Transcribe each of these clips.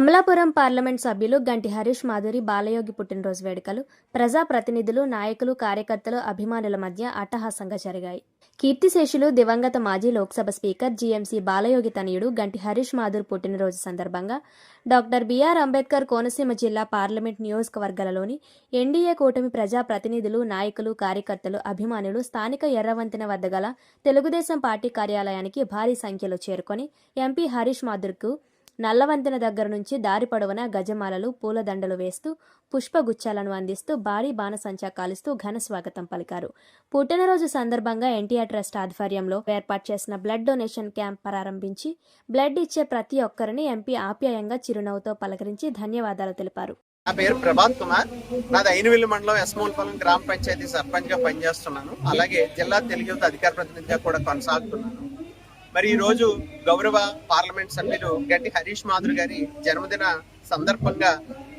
Amalapuram parliament సభ్యులు గంటి హరీష్ మాధురి బాలయోగి పుట్టినరోజు వేడుకలు ప్రజాప్రతినిధులు నాయకులు కార్యకర్తలు అభిమానుల మధ్య అట్టహాసంగా జరిగాయి. కీర్తిశేషులు దివంగత మాజీ లోక్సభ స్పీకర్ జీఎంసీ బాలయోగి తనయుడు గంటి హరీష్ మాధుర్ పుట్టినరోజు సందర్భంగా డాక్టర్ బిఆర్ అంబేద్కర్ కోనసీమ జిల్లా పార్లమెంట్ నియోజకవర్గాలలోని ఎన్డీఏ కూటమి ప్రజా ప్రతినిధులు నాయకులు కార్యకర్తలు అభిమానులు స్థానిక ఎర్రవంతెన వద్ద గల తెలుగుదేశం పార్టీ కార్యాలయానికి భారీ సంఖ్యలో చేరుకొని ఎంపీ హరీష్ మాధుర్కు నల్లవంతెన దగ్గర నుంచి దారి పొడవునా గజమాలలు పూలదండలు వేస్తూ పుష్పగుచ్చాలను అందిస్తూ భారీ బాణసంచా కాలుస్తూ ఘన స్వాగతం పలికారు. పుట్టినరోజు సందర్భంగా ఎన్టీఆర్ ట్రస్ట్ ఆధ్వర్యంలో ఏర్పాటు చేసిన బ్లడ్ డొనేషన్ క్యాంప్ ప్రారంభించి బ్లడ్ ఇచ్చే ప్రతి ఒక్కరిని ఎంపీ ఆప్యాయంగా చిరునవ్వుతో పలకరించి ధన్యవాదాలు తెలిపారు. నా పేరు ప్రభాత్ కుమార్. నాది ఐనవిల్లు మండలం ఎస్మూలపాలెం గ్రామ పంచాయతీ సర్పంచ్గా పనిచేస్తున్నాను. అలాగే జిల్లా తెలుగు అధికార ప్రతినిధిగా కూడా కొనసాగుతున్నాను. మరి ఈ రోజు గౌరవ పార్లమెంట్ సభ్యులు గట్టి హరీష్ మాధుర్ గారి జన్మదిన సందర్భంగా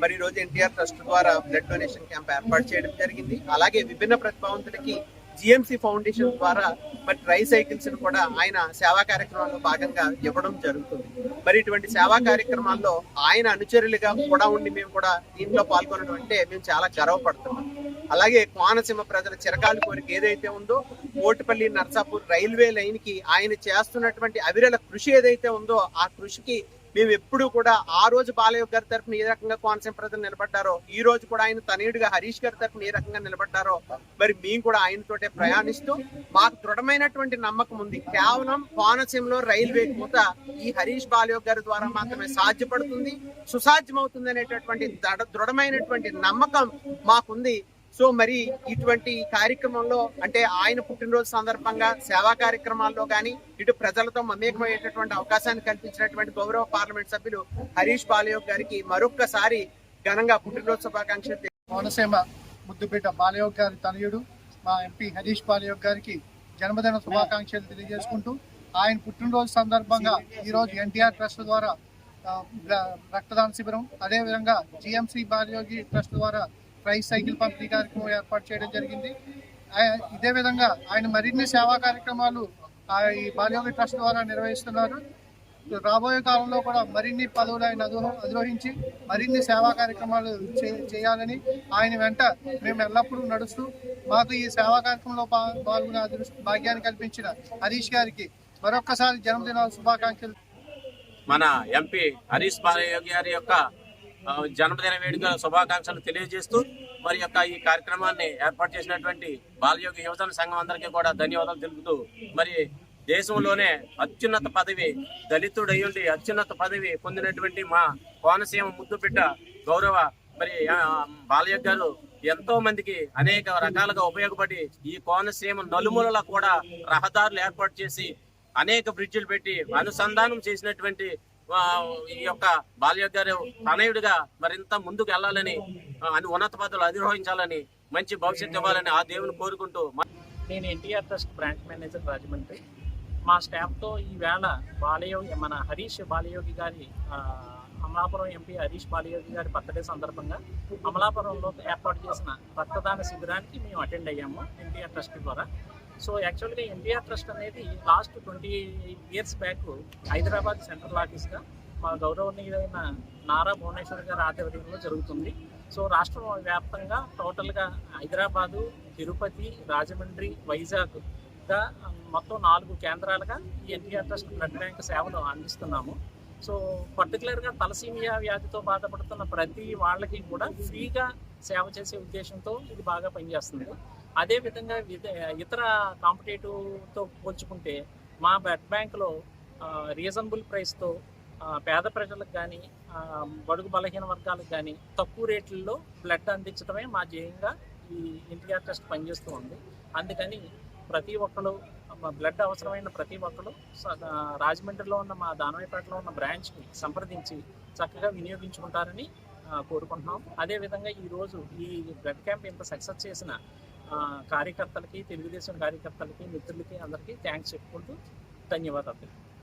మరి ఈ రోజు ఎన్టీఆర్ ట్రస్ట్ ద్వారా బ్లడ్ డొనేషన్ క్యాంప్ ఏర్పాటు చేయడం జరిగింది. అలాగే విభిన్న ప్రతిభావంతులకి జిఎంసి ఫౌండేషన్ ద్వారా మరి ట్రై సైకిల్స్ కూడా ఆయన సేవా కార్యక్రమాల్లో భాగంగా ఇవ్వడం జరుగుతుంది. మరి ఇటువంటి సేవా కార్యక్రమాల్లో ఆయన అనుచరులుగా కూడా ఉండి మేము కూడా దీంట్లో పాల్గొనడం అంటే మేము చాలా గర్వపడుతున్నాం. అలాగే కోనసీమ ప్రజల చిరకాల కోరిక ఏదైతే ఉందో కోటిపల్లి నర్సాపూర్ రైల్వే లైన్కి ఆయన చేస్తున్నటువంటి అవిరల కృషి ఏదైతే ఉందో ఆ కృషికి మేము ఎప్పుడు కూడా ఆ రోజు బాలయ్య గారి తరఫున ఏ రకంగా కోనసీమ ప్రజలు నిలబడ్డారో ఈ రోజు కూడా ఆయన తనయుడిగా హరీష్ గారి తరఫున ఏ రకంగా నిలబడ్డారో మరి మేము కూడా ఆయనతోటే ప్రయాణిస్తూ మాకు దృఢమైనటువంటి నమ్మకం ఉంది. కేవలం కోనసీమలో రైల్వే కూత ఈ హరీష్ బాలయ్య గారి ద్వారా మాత్రమే సాధ్యపడుతుంది సుసాధ్యమవుతుంది అనేటటువంటి దృఢమైనటువంటి నమ్మకం మాకుంది. సో మరి ఇటువంటి కార్యక్రమంలో అంటే ఆయన పుట్టినరోజు సందర్భంగా సేవా కార్యక్రమాల్లో కానీ ఇటు ప్రజలతో మమేకమయ్యేటటువంటి అవకాశాన్ని కల్పించినటువంటి గౌరవ పార్లమెంట్ సభ్యులు హరీష్ బాలయోగ్ గారికి మరొక్కసారి ఘనంగా పుట్టినరోజు శుభాకాంక్షలు కోనసీమ ముద్దుపేట బాలయోగ్ గారి తనయుడు మా ఎంపీ హరీష్ బాలయోగ్ గారికి జన్మదిన శుభాకాంక్షలు తెలియజేసుకుంటూ ఆయన పుట్టినరోజు సందర్భంగా ఈరోజు ఎన్టీఆర్ ట్రస్ట్ ద్వారా రక్తదాన శిబిరం అదేవిధంగా జిఎంసీ బాలయోగి ట్రస్ట్ ద్వారా ప్రైస్ సైకిల్ పంపిణీ కార్యక్రమం ఏర్పాటు చేయడం జరిగింది. ఇదే విధంగా ఆయన మరిన్ని సేవా కార్యక్రమాలు ఆ, ఈ బాలయోగి ట్రస్ట్ ద్వారా నిర్వహిస్తున్నారు. రాబోయే కాలంలో కూడా మరిన్ని పదవులు ఆయన అధిరోహించి మరిన్ని సేవా కార్యక్రమాలు చే- చేయాలని ఆయన వెంట మేము ఎల్లప్పుడూ నడుస్తూ మాకు ఈ సేవా కార్యక్రమంలో పాల్గొనే భాగ్యాన్ని కల్పించిన హరీష్ గారికి మరొక్కసారి జన్మదిన శుభాకాంక్షలు. మన ఎంపీ హరీష్ బాలయోగి గారి యొక్క జన్మదిన వేడుక శుభాకాంక్షలు తెలియజేస్తూ మరి యొక్క ఈ కార్యక్రమాన్ని ఏర్పాటు చేసినటువంటి బాలయోగ యువజన సంఘం అందరికీ కూడా ధన్యవాదాలు తెలుపుతూ మరి దేశంలోనే అత్యున్నత పదవి దళితుడయ్యుండి అత్యున్నత పదవి పొందినటువంటి మా కోనసీమ ముద్దు బిడ్డ గౌరవ మరి ఆ, గారు ఎంతో మందికి అనేక రకాలుగా ఉపయోగపడి ఈ కోనసీమ నలుమూలలా కూడా రహదారులు ఏర్పాటు చేసి అనేక బ్రిడ్జిలు పెట్టి అనుసంధానం చేసినటువంటి ఈ యొక్క బాల్యోగ్ గారు తనయుడిగా మరింత ముందుకు వెళ్ళాలని అని ఉన్నత పదవులు అధిరోహించాలని మంచి భవిష్యత్తు ఇవ్వాలని ఆ దేవుని కోరుకుంటూ నేను NTR trust branch manager Rajahmundry. మా స్టాఫ్తో ఈవేళ బాలయోగి మన హరీష్ బాలయోగి గారి అమలాపురం ఎంపీ హరీష్ బాలయోగి గారి బర్త్డే సందర్భంగా అమలాపురంలో ఏర్పాటు చేసిన రక్తదాన శిబిరానికి మేము అటెండ్ అయ్యాము ఎన్టీఆర్ ట్రస్ట్ ద్వారా. సో యాక్చువల్గా ఎన్టీఆర్ ట్రస్ట్ అనేది last twenty years back Hyderabad central ఆఫీస్గా మా గౌరవనీయులైన నారా భువనేశ్వర్ గారి ఆధ్వర్యంలో జరుగుతుంది. సో రాష్ట్రం వ్యాప్తంగా టోటల్గా హైదరాబాదు తిరుపతి రాజమండ్రి వైజాగ్గా మొత్తం నాలుగు కేంద్రాలుగా ఈ ఎన్టీఆర్ ట్రస్ట్ బ్లడ్ బ్యాంక్ సేవలు అందిస్తున్నాము. సో పర్టికులర్గా తలసీమియా వ్యాధితో బాధపడుతున్న ప్రతి వాళ్ళకి కూడా ఫ్రీగా సేవ చేసే ఉద్దేశంతో ఇది బాగా పనిచేస్తుంది. అదేవిధంగా విద- ఇతర కాంపిటేటివ్తో పోల్చుకుంటే మా బ్లడ్ బ్యాంక్లో రీజనబుల్ ప్రైస్తో పేద ప్రజలకు కానీ బడుగు బలహీన వర్గాలకు కానీ తక్కువ రేట్లలో బ్లడ్ అందించడమే మా ధ్యేయంగా ఈ ఎన్టీఆర్ ట్రస్ట్ పనిచేస్తూ ఉంది. అందుకని ప్రతి ఒక్కరు బ్లడ్ అవసరమైన ప్రతి ఒక్కరు స- రాజమండ్రిలో ఉన్న మా దానవాయిపేటలో ఉన్న బ్రాంచ్ని సంప్రదించి చక్కగా వినియోగించుకుంటారని కోరుకుంటున్నాం. అదేవిధంగా ఈరోజు ఈ బ్లడ్ క్యాంప్ ఇంత సక్సెస్ చేసిన కార్యకర్తలకి తెలుగుదేశం కార్యకర్తలకి మిత్రులకి అందరికీ థ్యాంక్స్ చెప్పుకుంటూ ధన్యవాదాలు.